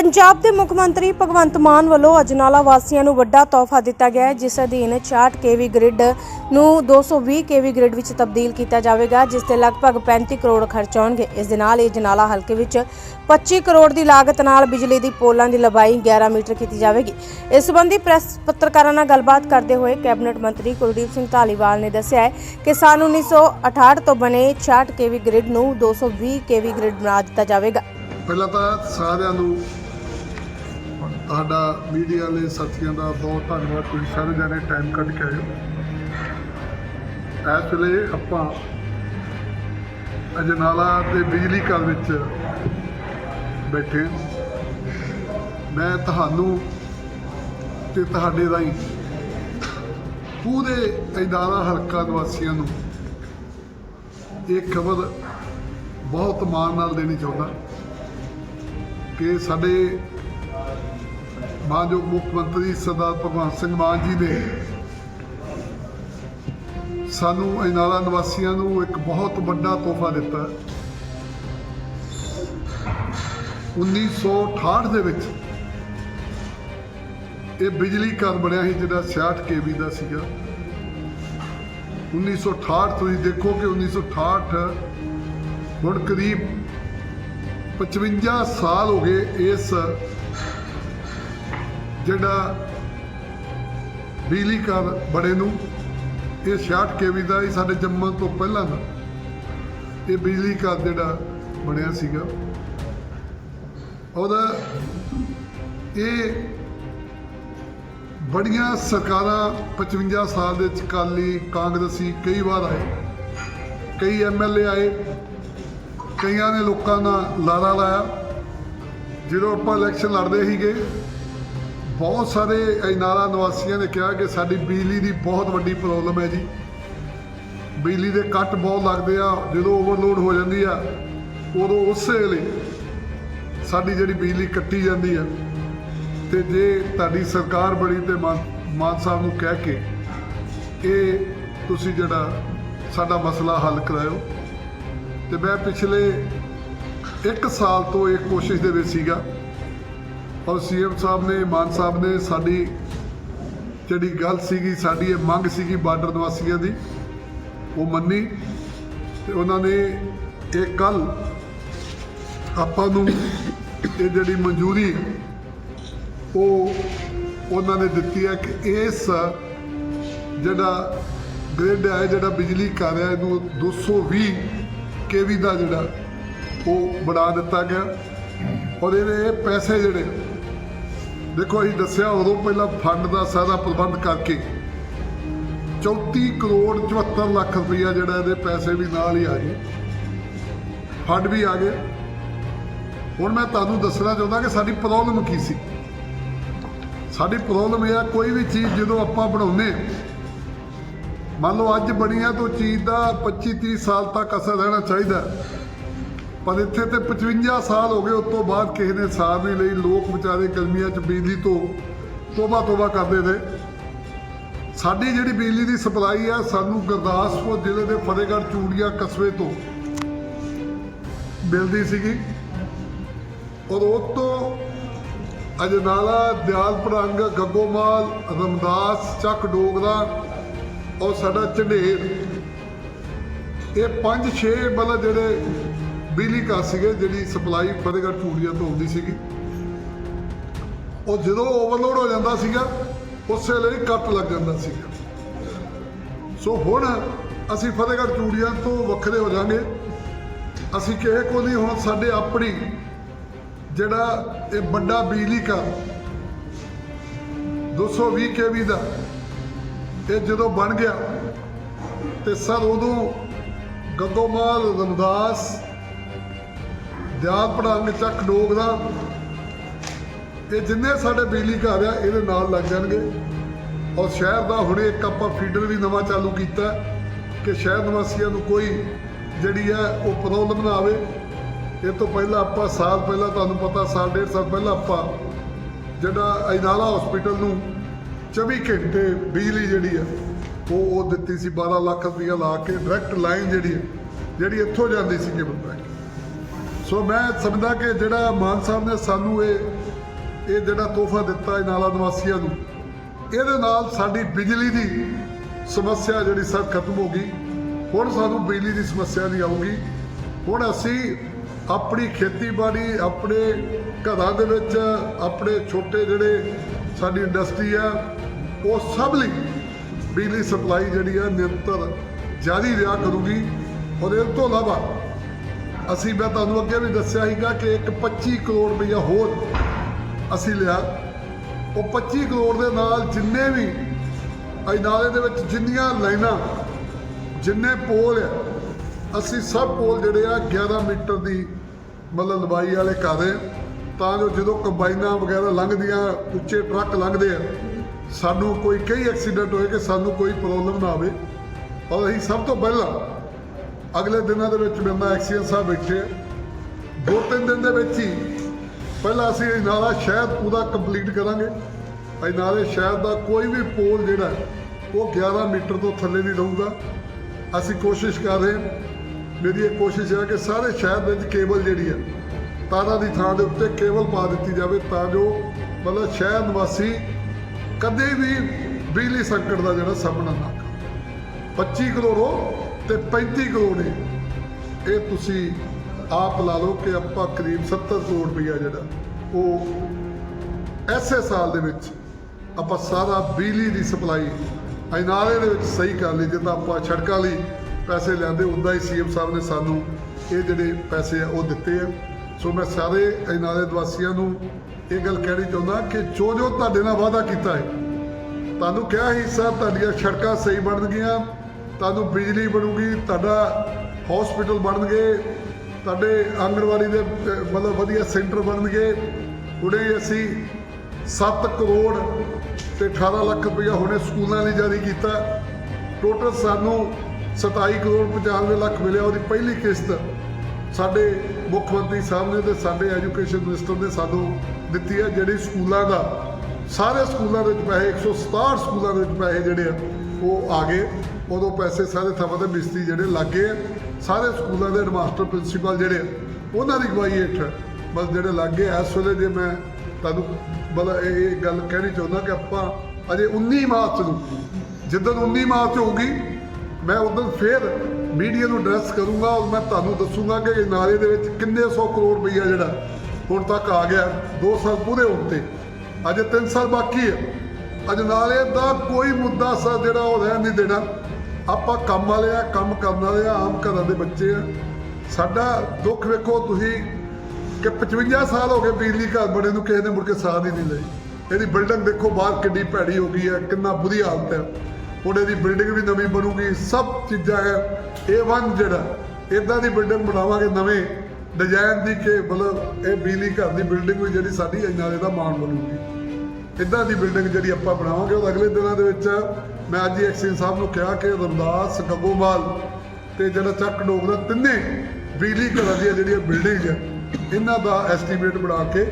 ਪੰਜਾਬ ਦੇ ਮੁੱਖ ਮੰਤਰੀ ਭਗਵੰਤ ਮਾਨ ਵੱਲੋਂ ਅਜਨਾਲਾ ਵਾਸੀਆਂ ਨੂੰ ਵੱਡਾ ਤੋਹਫਾ ਦਿੱਤਾ ਗਿਆ ਹੈ, ਜਿਸ ਅਧੀਨ 66 ਕੇਵੀ ਗ੍ਰਿਡ ਨੂੰ 220 ਕੇਵੀ ਗ੍ਰਿਡ ਵਿੱਚ ਤਬਦੀਲ ਕੀਤਾ ਜਾਵੇਗਾ, ਜਿਸ ਤੇ ਲਗਭਗ 35 ਕਰੋੜ ਖਰਚ ਆਉਣਗੇ। ਇਸ ਦੇ ਨਾਲ ਹੀ ਅਜਨਾਲਾ ਹਲਕੇ ਵਿੱਚ 25 ਕਰੋੜ ਦੀ ਲਾਗਤ ਨਾਲ ਬਿਜਲੀ ਦੀ ਪੋਲਾਂ ਦੀ ਲੰਬਾਈ 11 ਮੀਟਰ ਕੀਤੀ ਜਾਵੇਗੀ। ਇਸ ਸੰਬੰਧੀ ਪ੍ਰੈਸ ਪੱਤਰਕਾਰਾਂ ਨਾਲ ਗੱਲਬਾਤ ਕਰਦੇ ਹੋਏ ਕੈਬਨਿਟ ਮੰਤਰੀ ਕੁਲਦੀਪ ਸਿੰਘ ਧਾਲੀਵਾਲ ਨੇ ਦੱਸਿਆ ਹੈ ਕਿ ਸਾਲ 1968 ਤੋਂ ਬਣੇ 66 ਕੇਵੀ ਗ੍ਰਿਡ ਨੂੰ 220 ਕੇਵੀ ਗ੍ਰਿਡ ਬਣਾ ਦਿੱਤਾ ਜਾਵੇਗਾ। ਪਹਿਲਾਂ ਤਾਂ ਸਾਰਿਆਂ ਨੂੰ ਤੁਹਾਡਾ ਮੀਡੀਆ ਵਾਲੇ ਸਾਥੀਆਂ ਦਾ ਬਹੁਤ ਧੰਨਵਾਦ ਤੁਸੀਂ ਸਾਰੇ ਜਣੇ ਟਾਈਮ ਕੱਢ ਕੇ ਆਏ ਇਸ ਵੇਲੇ ਆਪਾਂ ਅਜਨਾਲਾ ਤੇ ਬਿਜਲੀ ਘਰ ਵਿੱਚ ਬੈਠੇ ਹਾਂ। ਮੈਂ ਤੁਹਾਨੂੰ ਤੇ ਤੁਹਾਡੇ ਰਾਹੀਂ ਪੂਰੇ ਅਜਨਾਲਾ ਹਲਕਾ ਨਿਵਾਸੀਆਂ ਨੂੰ ਇਹ ਖਬਰ ਬਹੁਤ ਮਾਣ ਨਾਲ ਦੇਣੀ ਚਾਹੁੰਦਾ ਕਿ ਸਾਡੇ ਮਾਨਯੋਗ ਮੁੱਖ ਮੰਤਰੀ ਸਰਦਾਰ ਭਗਵੰਤ ਸਿੰਘ ਮਾਨ ਜੀ ਨੇ ਸਾਨੂੰ ਇਨਾਲਾ ਨਿਵਾਸੀਆਂ ਨੂੰ ਇੱਕ ਬਹੁਤ ਵੱਡਾ ਤੋਹਫਾ ਦਿੱਤਾ। 1968 ਦੇ ਵਿੱਚ ਇਹ ਬਿਜਲੀ ਘਰ ਬਣਿਆ ਸੀ, ਜਿਹੜਾ 66 ਕੇਵੀ ਦਾ ਸੀਗਾ। 1968 ਤੁਸੀਂ ਦੇਖੋ ਕਿ 1968 ਹੁਣ ਕਰੀਬ 55 ਸਾਲ ਹੋ ਗਏ ਇਸ ਜਿਹੜਾ ਬਿਜਲੀ ਘਰ ਬੜੇ ਨੂੰ, ਇਹ 66 ਕੇਵੀ ਦਾ ਹੀ ਸਾਡੇ ਜੰਮਣ ਤੋਂ ਪਹਿਲਾਂ ਦਾ, ਇਹ ਬਿਜਲੀ ਘਰ ਜਿਹੜਾ ਬਣਿਆ ਸੀਗਾ। ਉਹਦਾ ਇਹ ਬੜੀਆਂ ਸਰਕਾਰਾਂ 55 ਸਾਲ ਦੇ ਵਿੱਚ ਕਾਲੀ ਕਾਂਗਰਸੀ ਕਈ ਵਾਰ ਆਏ, ਕਈ ਐਮਐਲਏ ਆਏ, ਕਈਆਂ ਨੇ ਲੋਕਾਂ ਨਾਲ ਲਾਰਾ ਲਾਇਆ। ਜਦੋਂ ਆਪਾਂ ਇਲੈਕਸ਼ਨ ਲੜਦੇ ਸੀਗੇ ਬਹੁਤ ਸਾਰੇ ਅਜਨਾਲਾ ਨਿਵਾਸੀਆਂ ਨੇ ਕਿਹਾ ਕਿ ਸਾਡੀ ਬਿਜਲੀ ਦੀ ਬਹੁਤ ਵੱਡੀ ਪ੍ਰੋਬਲਮ ਹੈ ਜੀ। ਬਿਜਲੀ ਦੇ ਕੱਟ ਬਹੁਤ ਲੱਗਦੇ ਆ, ਜਦੋਂ ਓਵਰਲੋਡ ਹੋ ਜਾਂਦੀ ਆ, ਉਦੋਂ ਉਸੇ ਵੇਲੇ ਸਾਡੀ ਜਿਹੜੀ ਬਿਜਲੀ ਕੱਟੀ ਜਾਂਦੀ ਆ। ਤੇ ਜੇ ਤੁਹਾਡੀ ਸਰਕਾਰ ਬੜੀ ਤੇ ਮਾਨ ਮਾਨ ਸਾਹਿਬ ਨੂੰ ਕਹਿ ਕੇ ਇਹ ਤੁਸੀਂ ਜਿਹੜਾ ਸਾਡਾ ਮਸਲਾ ਹੱਲ ਕਰਾਇਓ। ਤੇ ਮੈਂ ਪਿਛਲੇ 1 ਸਾਲ ਤੋਂ ਇਹ ਕੋਸ਼ਿਸ਼ ਦੇ ਵਿੱਚ ਸੀਗਾ ਔਰ ਸੀਐਮ ਸਾਹਿਬ ਨੇ, ਮਾਨ ਸਾਹਿਬ ਨੇ ਸਾਡੀ ਜਿਹੜੀ ਗੱਲ ਸੀਗੀ, ਸਾਡੀ ਇਹ ਮੰਗ ਸੀਗੀ ਬਾਰਡਰ ਨਿਵਾਸੀਆਂ ਦੀ, ਉਹ ਮੰਨੀ। ਤੇ ਉਹਨਾਂ ਨੇ ਇਹ ਕੱਲ ਆਪਾਂ ਨੂੰ ਇਹ ਜਿਹੜੀ ਮਨਜ਼ੂਰੀ, ਉਹ ਉਹਨਾਂ ਨੇ ਦਿੱਤੀ ਹੈ ਕਿ ਇਸ ਜਿਹੜਾ ਗ੍ਰਿਡ ਹੈ, ਜਿਹੜਾ ਬਿਜਲੀ ਘਰ ਹੈ, ਇਹਨੂੰ 220 ਕੇਵੀ ਦਾ ਜਿਹੜਾ ਉਹ ਬਣਾ ਦਿੱਤਾ ਗਿਆ। ਔਰ ਇਹਦੇ ਇਹ ਪੈਸੇ ਜਿਹੜੇ ਦੇਖੋ ਅਸੀਂ ਦੱਸਿਆ ਉਦੋਂ ਪਹਿਲਾਂ ਫੰਡ ਦਾ ਸਾਰਾ ਪ੍ਰਬੰਧ ਕਰਕੇ 34 ਕਰੋੜ 74 ਲੱਖ ਰੁਪਈਆ ਜਿਹੜਾ ਇਹਦੇ ਪੈਸੇ ਵੀ ਨਾਲ ਹੀ ਆ ਗਏ। ਫੰਡ ਵੀ ਆ ਗਏ। ਹੁਣ ਮੈਂ ਤੁਹਾਨੂੰ ਦੱਸਣਾ ਚਾਹੁੰਦਾ ਕਿ ਸਾਡੀ ਪ੍ਰੋਬਲਮ ਕੀ ਸੀ? ਸਾਡੀ ਪ੍ਰੋਬਲਮ ਇਹ ਆ ਕੋਈ ਵੀ ਚੀਜ਼ ਜਦੋਂ ਆਪਾਂ ਬਣਾਉਂਦੇ ਹਾਂ, ਮੰਨ ਲਓ ਅੱਜ ਬਣੀ ਆ ਤਾਂ ਉਹ ਚੀਜ਼ ਦਾ 25 30 ਸਾਲ ਤੱਕ ਅਸਰ ਰਹਿਣਾ ਚਾਹੀਦਾ। ਪਰ ਇੱਥੇ ਤੇ 55 ਸਾਲ ਹੋ ਗਏ, ਉਸ ਤੋਂ ਬਾਅਦ ਕਿਸੇ ਨੇ ਸਾਰ ਨਹੀਂ ਲਈ। ਲੋਕ ਵਿਚਾਰੇ ਗਰਮੀਆਂ 'ਚ ਬਿਜਲੀ ਤੋਂ ਤੋਬਾ ਤੋਬਾ ਕਰਦੇ ਨੇ ਸਾਡੀ ਜਿਹੜੀ ਬਿਜਲੀ ਦੀ ਸਪਲਾਈ ਆ, ਸਾਨੂੰ ਗੁਰਦਾਸਪੁਰ ਜ਼ਿਲ੍ਹੇ ਦੇ ਫਤਿਹਗੜ੍ਹ ਚੂੜੀਆਂ ਕਸਬੇ ਤੋਂ ਮਿਲਦੀ ਸੀਗੀ। ਔਰ ਉਹ ਤੋਂ ਅਜਨਾਲਾ ਦਿਆਲ ਦਿਆਲਪੁਰੰਗ, ਗੱਗੋਮਾਲ, ਰਮਦਾਸ, ਚੱਕ ਡੋਗਰਾ ਔਰ ਸਾਡਾ ਝੰਡੇਰ। ਇਹ ਪੰਜ ਛੇ ਮਤਲਬ ਜਿਹੜੇ ਬਿਜਲੀ ਘਰ ਸੀਗੇ, ਜਿਹੜੀ ਸਪਲਾਈ ਫਤਿਹਗੜ੍ਹ ਚੂੜੀਆਂ ਤੋਂ ਆਉਂਦੀ ਸੀਗੀ। ਉਹ ਜਦੋਂ ਓਵਰਲੋਡ ਹੋ ਜਾਂਦਾ ਸੀਗਾ, ਉਸੇ ਲਈ ਕੱਟ ਲੱਗ ਜਾਂਦਾ ਸੀਗਾ। ਸੋ ਹੁਣ ਅਸੀਂ ਫਤਿਹਗੜ੍ਹ ਚੂੜੀਆਂ ਤੋਂ ਵੱਖਰੇ ਹੋ ਜਾਾਂਗੇ। ਅਸੀਂ ਕਿਸੇ ਕੋਲ ਨਹੀਂ, ਹੁਣ ਸਾਡੇ ਆਪਣੀ ਜਿਹੜਾ ਇਹ ਵੱਡਾ ਬਿਜਲੀ ਘਰ 220 ਕੇਵੀ ਦਾ, ਇਹ ਜਦੋਂ ਬਣ ਗਿਆ, ਤੇ ਸਰ ਉਦੋਂ ਗੱਗੋਮਾਲ ਰਮਦਾਸ ਦਿਆਲ ਪੜਾਂਗ ਚੱਕ ਡੋਗ ਦਾ। ਇਹ ਜਿੰਨੇ ਸਾਡੇ ਬਿਜਲੀ ਘਰ ਆ, ਇਹਦੇ ਨਾਲ ਲੱਗ ਜਾਣਗੇ। ਔਰ ਸ਼ਹਿਰ ਦਾ ਹੁਣੇ ਇੱਕ ਆਪਾਂ ਫੀਡਰ ਵੀ ਨਵਾਂ ਚਾਲੂ ਕੀਤਾ ਕਿ ਸ਼ਹਿਰ ਨਿਵਾਸੀਆਂ ਨੂੰ ਕੋਈ ਜਿਹੜੀ ਹੈ ਉਹ ਪ੍ਰੋਬਲਮ ਨਾ ਆਵੇ। ਇਹ ਤੋਂ ਪਹਿਲਾਂ ਆਪਾਂ ਸਾਲ ਪਹਿਲਾਂ, ਤੁਹਾਨੂੰ ਪਤਾ ਸਾਲ ਡੇਢ ਸਾਲ ਪਹਿਲਾਂ ਆਪਾਂ ਜਿਹੜਾ ਅਜਨਾਲਾ ਹਸਪੀਟਲ ਨੂੰ 24 ਘੰਟੇ ਬਿਜਲੀ ਜਿਹੜੀ ਆ ਉਹ ਉਹ ਦਿੱਤੀ ਸੀ 12 ਲੱਖ ਰੁਪਈਆ ਲਾ ਕੇ ਡਾਇਰੈਕਟ ਲਾਈਨ ਜਿਹੜੀ ਜਿਹੜੀ ਇੱਥੋਂ ਜਾਂਦੀ ਸੀ ਕੇਬਲ ਤੱਕ ਸੋ ਮੈਂ ਸਮਝਦਾ ਕਿ ਜਿਹੜਾ ਮਾਨ ਸਾਹਿਬ ਨੇ ਸਾਨੂੰ ਇਹ ਇਹ ਜਿਹੜਾ ਤੋਹਫਾ ਦਿੱਤਾ ਹੈ ਨਾਲਾ ਨਿਵਾਸੀਆਂ ਨੂੰ, ਇਹਦੇ ਨਾਲ ਸਾਡੀ ਬਿਜਲੀ ਦੀ ਸਮੱਸਿਆ ਜਿਹੜੀ ਸਭ ਖਤਮ ਹੋ ਗਈ, ਹੁਣ ਸਾਨੂੰ ਬਿਜਲੀ ਦੀ ਸਮੱਸਿਆ ਨਹੀਂ ਆਊਗੀ। ਹੁਣ ਅਸੀਂ ਆਪਣੀ ਖੇਤੀਬਾੜੀ, ਆਪਣੇ ਘਰਾਂ ਦੇ ਵਿੱਚ, ਆਪਣੇ ਛੋਟੇ ਜਿਹੜੇ ਸਾਡੀ ਇੰਡਸਟਰੀ ਆ, ਉਹ ਸਭ ਲਈ ਬਿਜਲੀ ਸਪਲਾਈ ਜਿਹੜੀ ਆ ਨਿਰੰਤਰ ਜਾਰੀ ਰਿਹਾ ਕਰੂਗੀ। ਔਰ ਇਸ ਤੋਂ ਇਲਾਵਾ ਅਸੀਂ, ਮੈਂ ਤੁਹਾਨੂੰ ਅੱਗੇ ਵੀ ਦੱਸਿਆ ਸੀਗਾ ਕਿ ਇੱਕ 25 ਕਰੋੜ ਰੁਪਈਆ ਹੋਰ ਅਸੀਂ ਲਿਆ। ਉਹ 25 ਕਰੋੜ ਦੇ ਨਾਲ ਜਿੰਨੇ ਵੀ ਇਹ ਦੇ ਵਿੱਚ ਜਿੰਨੀਆਂ ਲਾਈਨਾਂ, ਜਿੰਨੇ ਪੋਲ ਆ, ਅਸੀਂ ਸਭ ਪੋਲ ਜਿਹੜੇ ਆ 11 ਮੀਟਰ ਦੀ ਮਤਲਬ ਲੰਬਾਈ ਵਾਲੇ ਕਰ ਰਹੇ ਹਾਂ ਤਾਂ ਜੋ ਜਦੋਂ ਕੰਬਾਈਨਾਂ ਵਗੈਰਾ ਲੰਘਦੀਆਂ, ਉੱਚੇ ਟਰੱਕ ਲੰਘਦੇ ਆ, ਸਾਨੂੰ ਕੋਈ ਕਈ ਐਕਸੀਡੈਂਟ ਹੋਏ ਕਿ ਸਾਨੂੰ ਕੋਈ ਪ੍ਰੋਬਲਮ ਨਾ ਆਵੇ। ਔਰ ਅਸੀਂ ਸਭ ਤੋਂ ਪਹਿਲਾਂ ਅਗਲੇ ਦਿਨਾਂ ਦੇ ਵਿੱਚ ਮੇਰੇ ਨਾਲ ਐਕਸੀਅਨ ਸਾਹਿਬ ਬੈਠੇ ਦੋ ਤਿੰਨ ਦਿਨ ਦੇ ਵਿੱਚ ਹੀ। ਪਹਿਲਾਂ ਅਸੀਂ ਇਹ ਨਾਲਾ ਸ਼ਹਿਰ ਪੂਰਾ ਕੰਪਲੀਟ ਕਰਾਂਗੇ। ਇਹ ਨਾਲੇ ਸ਼ਹਿਰ ਦਾ ਕੋਈ ਵੀ ਪੋਲ ਜਿਹੜਾ ਉਹ 11 ਮੀਟਰ ਤੋਂ ਥੱਲੇ ਨਹੀਂ ਰਹੂਗਾ। ਅਸੀਂ ਕੋਸ਼ਿਸ਼ ਕਰ ਰਹੇ ਹਾਂ। ਮੇਰੀ ਇਹ ਕੋਸ਼ਿਸ਼ ਹੈ ਕਿ ਸਾਰੇ ਸ਼ਹਿਰ ਵਿੱਚ ਕੇਬਲ ਜਿਹੜੀ ਹੈ, ਤਾਰਾਂ ਦੀ ਥਾਂ ਦੇ ਉੱਤੇ ਕੇਬਲ ਪਾ ਦਿੱਤੀ ਜਾਵੇ ਤਾਂ ਜੋ ਮਤਲਬ ਸ਼ਹਿਰ ਨਿਵਾਸੀ ਕਦੇ ਵੀ ਬਿਜਲੀ ਸੰਕਟ ਦਾ ਜਿਹੜਾ ਸਾਹਮਣਾ ਨਾ ਕਰਨ 25 ਕਰੋੜ ਤੇ 35 ਕਰੋੜ ਨੇ। ਇਹ ਤੁਸੀਂ ਆਪ ਲਾ ਲਓ ਕਿ ਆਪਾਂ ਕਰੀਬ 70 ਕਰੋੜ ਰੁਪਈਆ ਜਿਹੜਾ, ਉਹ ਐਸੇ ਸਾਲ ਦੇ ਵਿੱਚ ਆਪਾਂ ਸਾਰਾ ਬਿਜਲੀ ਦੀ ਸਪਲਾਈ ਨਾਲੇ ਦੇ ਵਿੱਚ ਸਹੀ ਕਰ ਲਈ, ਜਿੱਦਾਂ ਆਪਾਂ ਸੜਕਾਂ ਲਈ ਪੈਸੇ ਲੈਂਦੇ ਉਦਾਂ ਹੀ ਸੀਐਮ ਸਾਹਿਬ ਨੇ ਸਾਨੂੰ ਇਹ ਜਿਹੜੇ ਪੈਸੇ ਆ, ਉਹ ਦਿੱਤੇ ਆ। ਸੋ ਮੈਂ ਸਾਰੇ ਨਾਲੇ ਨਿਵਾਸੀਆਂ ਨੂੰ ਇਹ ਗੱਲ ਕਹਿਣੀ ਚਾਹੁੰਦਾ ਕਿ ਜੋ ਜੋ ਤੁਹਾਡੇ ਨਾਲ ਵਾਅਦਾ ਕੀਤਾ ਹੈ, ਤੁਹਾਨੂੰ ਕਿਹਾ ਸੀ ਸਰ, ਤੁਹਾਡੀਆਂ ਸੜਕਾਂ ਸਹੀ ਬਣਨਗੀਆਂ ਤੁਹਾਨੂੰ ਬਿਜਲੀ ਬਣੂਗੀ, ਤੁਹਾਡਾ ਹਸਪੀਟਲ ਬਣਨਗੇ, ਤੁਹਾਡੇ ਆਂਗਣਵਾੜੀ ਦੇ, ਮਤਲਬ ਵਧੀਆ ਸੈਂਟਰ ਬਣਨਗੇ। ਹੁਣੇ ਅਸੀਂ 7 ਕਰੋੜ ਤੇ 18 ਲੱਖ ਰੁਪਇਆ ਹੁਣੇ ਸਕੂਲਾਂ ਲਈ ਜਾਰੀ ਕੀਤਾ। ਟੋਟਲ ਸਾਨੂੰ 27 ਕਰੋੜ 95 ਲੱਖ ਮਿਲਿਆ। ਉਹਦੀ ਪਹਿਲੀ ਕਿਸ਼ਤ ਸਾਡੇ ਮੁੱਖ ਮੰਤਰੀ ਸਾਹਿਬ ਨੇ ਤੇ ਸਾਡੇ ਐਜੂਕੇਸ਼ਨ ਮਿਨਿਸਟਰ ਨੇ ਸਾਨੂੰ ਦਿੱਤੀ ਹੈ, ਜਿਹੜੀ ਸਕੂਲਾਂ ਦਾ, ਸਾਰੇ ਸਕੂਲਾਂ ਦੇ ਵਿੱਚ ਪੈਸੇ 167 ਸਕੂਲਾਂ ਦੇ ਵਿੱਚ ਪੈਸੇ ਜਿਹੜੇ ਆ, ਉਹ ਆ ਗਏ। ਉਦੋਂ ਪੈਸੇ ਸਾਰੇ ਥਾਵਾਂ ਤੇ ਮਿਸਤਰੀ ਜਿਹੜੇ ਲੱਗੇ ਆ, ਸਾਰੇ ਸਕੂਲਾਂ ਦੇ ਮਾਸਟਰ ਪ੍ਰਿੰਸੀਪਲ ਜਿਹੜੇ ਆ, ਉਹਨਾਂ ਦੀ ਅਗਵਾਈ ਹੇਠ ਬਸ ਜਿਹੜੇ ਲੱਗੇ ਇਸ ਵੇਲੇ ਜੇ ਮੈਂ ਤੁਹਾਨੂੰ ਮਤਲਬ ਇਹ ਗੱਲ ਕਹਿਣੀ ਚਾਹੁੰਦਾ ਕਿ ਆਪਾਂ ਅਜੇ 19 ਮਾਰਚ ਨੂੰ, ਜਿੱਦਣ 19 ਮਾਰਚ ਹੋਊਗੀ, ਮੈਂ ਉਦੋਂ ਫਿਰ ਮੀਡੀਆ ਨੂੰ ਐਡਰੈਸ ਕਰੂੰਗਾ ਔਰ ਮੈਂ ਤੁਹਾਨੂੰ ਦੱਸੂਗਾ ਕਿ ਇਹ ਨਾਲੇ ਦੇ ਵਿੱਚ ਕਿੰਨੇ ਸੌ ਕਰੋੜ ਰੁਪਈਆ ਜਿਹੜਾ ਹੁਣ ਤੱਕ ਆ ਗਿਆ 2 ਸਾਲ ਪੂਰੇ ਹੋਣ ਤੇ। ਅਜੇ 3 ਸਾਲ ਬਾਕੀ ਹੈ ਅਜੇ ਨਾਲੇ ਦਾ ਕੋਈ ਮੁੱਦਾ ਸਾ ਜਿਹੜਾ ਉਹ ਰਹਿਣ ਨਹੀਂ ਦੇਣਾ। ਆਪਾਂ ਕੰਮ ਵਾਲੇ ਆ, ਕੰਮ ਕਰਨ ਵਾਲੇ ਆ, ਆਮ ਘਰਾਂ ਦੇ ਬੱਚੇ ਆ। ਸਾਡਾ ਦੁੱਖ ਵੇਖੋ, ਤੁਸੀਂ ਕਿ 55 ਸਾਲ ਹੋ ਗਏ ਬਿਜਲੀ ਘਰ ਬਣੇ ਨੂੰ ਕਿਸੇ ਨੇ ਮੁੜ ਕੇ ਸਾਹ ਨਹੀਂ ਲਈ। ਇਹਦੀ ਬਿਲਡਿੰਗ ਦੇਖੋ, ਬਾਹਰ ਕਿੰਨੀ ਭੈੜੀ ਹੋ ਗਈ ਹੈ, ਕਿੰਨਾ ਬੁਰੀ ਹਾਲਤ ਹੈ। ਹੁਣ ਇਹਦੀ ਬਿਲਡਿੰਗ ਵੀ ਨਵੀਂ ਬਣੂਗੀ, ਸਭ ਚੀਜ਼ਾਂ ਹੈ A1 ਜਿਹੜਾ ਇਦਾਂ ਦੀ ਬਿਲਡਿੰਗ ਬਣਾਵਾਂਗੇ ਨਵੇਂ ਡਿਜ਼ਾਈਨ ਦੀ ਕਿ ਮਤਲਬ ਇਹ ਬਿਜਲੀ ਘਰ ਦੀ ਬਿਲਡਿੰਗ ਵੀ ਜਿਹੜੀ ਸਾਡੀ ਨਾਲੇ ਦਾ ਮਾਣ ਬਣੂਗੀ। ਇਦਾਂ ਦੀ ਬਿਲਡਿੰਗ ਜਿਹੜੀ ਆਪਾਂ ਬਣਾਵਾਂਗੇ ਉਹ ਅਗਲੇ ਦਿਨਾਂ ਦੇ ਵਿੱਚ, ਮੈਂ ਅੱਜ ਹੀ ਐਕਸੀਅਨ ਸਾਹਿਬ ਨੂੰ ਕਿਹਾ ਕਿ ਰਮਦਾਸ ਗੱਗੋਮਾਲ ਤੇ ਜਿਹੜਾ ਚੱਕ ਡੋਗ ਦਾ ਤਿੰਨੇ ਬਿਜਲੀ ਘਰਾਂ ਦੀਆਂ ਜਿਹੜੀਆਂ ਬਿਲਡਿੰਗ ਆ, ਇਹਨਾਂ ਦਾ ਐਸਟੀਮੇਟ ਬਣਾ ਕੇ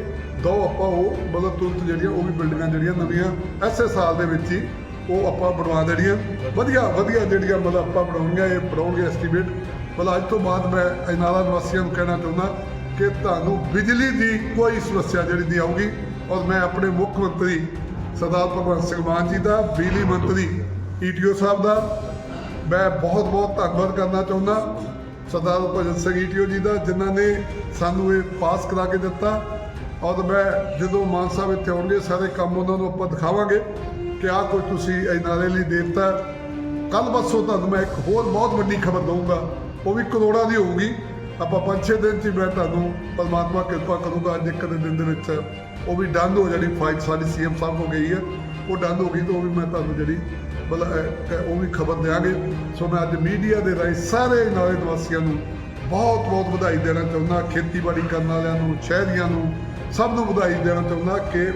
ਦੋ ਆਪਾਂ ਉਹ ਮਤਲਬ ਤੁਰੰਤ ਜਿਹੜੀਆਂ ਉਹ ਵੀ ਬਿਲਡਿੰਗਾਂ ਜਿਹੜੀਆਂ ਨਵੀਆਂ ਐਸੇ ਸਾਲ ਦੇ ਵਿੱਚ ਹੀ ਉਹ ਆਪਾਂ ਬਣਵਾ ਦੇਣੀਆਂ। ਵਧੀਆ ਵਧੀਆ ਜਿਹੜੀਆਂ ਮਤਲਬ ਆਪਾਂ ਬਣਾਉਣੀਆਂ, ਇਹ ਬਣਾਉਣਗੇ ਐਸਟੀਮੇਟ ਮਤਲਬ ਅੱਜ ਤੋਂ ਬਾਅਦ ਮੈਂ ਇਨਾਲਾ ਨਿਵਾਸੀਆਂ ਨੂੰ ਕਹਿਣਾ ਚਾਹੁੰਦਾ ਕਿ ਤੁਹਾਨੂੰ ਬਿਜਲੀ ਦੀ ਕੋਈ ਸਮੱਸਿਆ ਜਿਹੜੀ ਨਹੀਂ ਆਊਗੀ। ਔਰ ਮੈਂ ਆਪਣੇ ਮੁੱਖ ਮੰਤਰੀ ਸਰਦਾਰ ਭਗਵੰਤ ਸਿੰਘ ਮਾਨ ਜੀ ਦਾ, ਬਿਜਲੀ ਮੰਤਰੀ ਈਟੀਓ ਸਾਹਿਬ ਦਾ, ਮੈਂ ਬਹੁਤ ਬਹੁਤ ਧੰਨਵਾਦ ਕਰਨਾ ਚਾਹੁੰਦਾ ਸਰਦਾਰ ਭਗਤ ਸਿੰਘ ਈਟੀਓ ਜੀ ਦਾ, ਜਿਨ੍ਹਾਂ ਨੇ ਸਾਨੂੰ ਇਹ ਪਾਸ ਕਰਾ ਕੇ ਦਿੱਤਾ। ਔਰ ਮੈਂ ਜਦੋਂ ਮਾਨ ਸਾਹਿਬ ਇੱਥੇ ਆਉਣਗੇ, ਸਾਰੇ ਕੰਮ ਉਹਨਾਂ ਨੂੰ ਆਪਾਂ ਦਿਖਾਵਾਂਗੇ ਕਿ ਆਹ ਕੋਈ ਤੁਸੀਂ ਇਹ ਲਈ ਦੇ ਦਿੱਤਾ ਕੱਲ ਬਸੋਂ ਤੁਹਾਨੂੰ ਮੈਂ ਇੱਕ ਹੋਰ ਬਹੁਤ ਵੱਡੀ ਖਬਰ ਦਊਂਗਾ, ਉਹ ਵੀ ਕਰੋੜਾਂ ਦੀ ਹੋਊਗੀ। ਆਪਾਂ ਪੰਜ ਛੇ ਦਿਨ ਚ ਹੀ ਮੈਂ ਤੁਹਾਨੂੰ ਪਰਮਾਤਮਾ ਕਿਰਪਾ ਕਰੂਗਾ ਅੱਜ ਇੱਕ ਅੱਧੇ ਦਿਨ ਦੇ ਵਿੱਚ। ਉਹ ਵੀ ਡੰਦ ਹੋ ਜਾਣੀ ਫਾਈਟ ਸਾਡੀ ਸੀਐਮ ਸਾਹਿਬ ਹੋ ਗਈ ਹੈ। ਉਹ ਡੰਦ ਹੋ ਗਈ ਤਾਂ ਉਹ ਵੀ ਮੈਂ ਤੁਹਾਨੂੰ ਜਿਹੜੀ ਮਤਲਬ ਉਹ ਵੀ ਖਬਰ ਦਿਆਂਗੇ। ਸੋ ਮੈਂ ਅੱਜ ਮੀਡੀਆ ਦੇ ਰਾਹੀਂ ਸਾਰੇ ਨਾਲੇ ਨਿਵਾਸੀਆਂ ਨੂੰ ਬਹੁਤ ਬਹੁਤ ਵਧਾਈ ਦੇਣਾ ਚਾਹੁੰਦਾ, ਖੇਤੀਬਾੜੀ ਕਰਨ ਵਾਲਿਆਂ ਨੂੰ, ਸ਼ਹਿਰੀਆਂ ਨੂੰ ਸਭ ਨੂੰ ਵਧਾਈ ਦੇਣਾ ਚਾਹੁੰਦਾ ਕਿ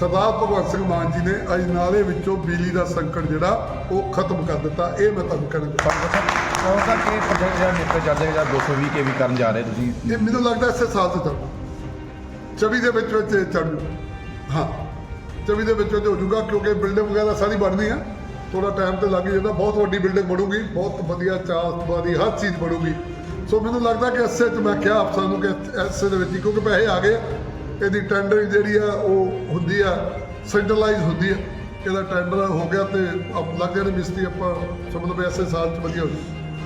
ਸਰਦਾਰ ਭਗਵੰਤ ਸਿੰਘ ਮਾਨ ਜੀ ਨੇ ਅੱਜ ਨਾਲੇ ਵਿੱਚੋਂ ਬਿਜਲੀ ਦਾ ਸੰਕਟ ਜਿਹੜਾ, ਉਹ ਖਤਮ ਕਰ ਦਿੱਤਾ। ਇਹ ਮੈਂ ਤੁਹਾਨੂੰ ਕਹਿਣਾ ਚਾਹੁੰਦਾ। ਕੌਣ ਸਾ ਕਿ ਪ੍ਰੋਜੈਕਟ ਜਿਹੜਾ ਨਿਕਲ ਚੱਲਦਾ ਜਿਹੜਾ 220 ਕੇਵੀ ਕਰਨ ਜਾ ਰਹੇ ਤੁਸੀਂ? ਇਹ ਮੈਨੂੰ ਲੱਗਦਾ ਇਸੇ ਸਾਲ ਤੋਂ ਚੱਲੂ 24 ਦੇ ਵਿੱਚ ਵਿੱਚ ਚੱਲ ਹਾਂ। 24 ਦੇ ਵਿੱਚ ਵਿੱਚ ਹੋ ਜਾਊਗਾ ਕਿਉਂਕਿ ਬਿਲਡਿੰਗ ਵਗੈਰਾ ਸਾਰੀ ਬਣਨੀ ਆ। ਥੋੜਾ ਟਾਈਮ ਤੇ ਲੱਗ ਜਾਂਦਾ। ਬਹੁਤ ਵੱਡੀ ਬਿਲਡਿੰਗ ਬਣੂਗੀ। ਬਹੁਤ ਵਧੀਆ ਚਾਰ ਵਾਰੀ ਹਰ ਚੀਜ਼ ਬਣੂਗੀ। ਸੋ ਮੈਨੂੰ ਲੱਗਦਾ ਕਿ ਇਸੇ ਚ ਮੈਂ ਕਿਹਾ ਅਫਸਰ ਨੂੰ ਕਿ ਇਸੇ ਦੇ ਵਿੱਚ ਹੀ, ਕਿਉਂਕਿ ਪੈਸੇ ਆ ਗਏ। ਇਹਦੀ ਟੈਂਡਰ ਜਿਹੜੀ ਆ ਉਹ ਹੁੰਦੀ ਆ ਸੈਂਟਰਲਾਈਜ਼ ਹੁੰਦੀ ਆ। ਇਹਦਾ ਟੈਂਡਰ ਹੋ ਗਿਆ ਤੇ ਅਬ ਲੱਗ ਜਾਣੇ ਮਿਸਤਰੀ ਆਪਾਂ ਸਮਝ ਲਓ ਵੀ ਐਸੇ ਸਾਲ ਚ ਵਧੀਆ ਹੋ ਜਾਊ।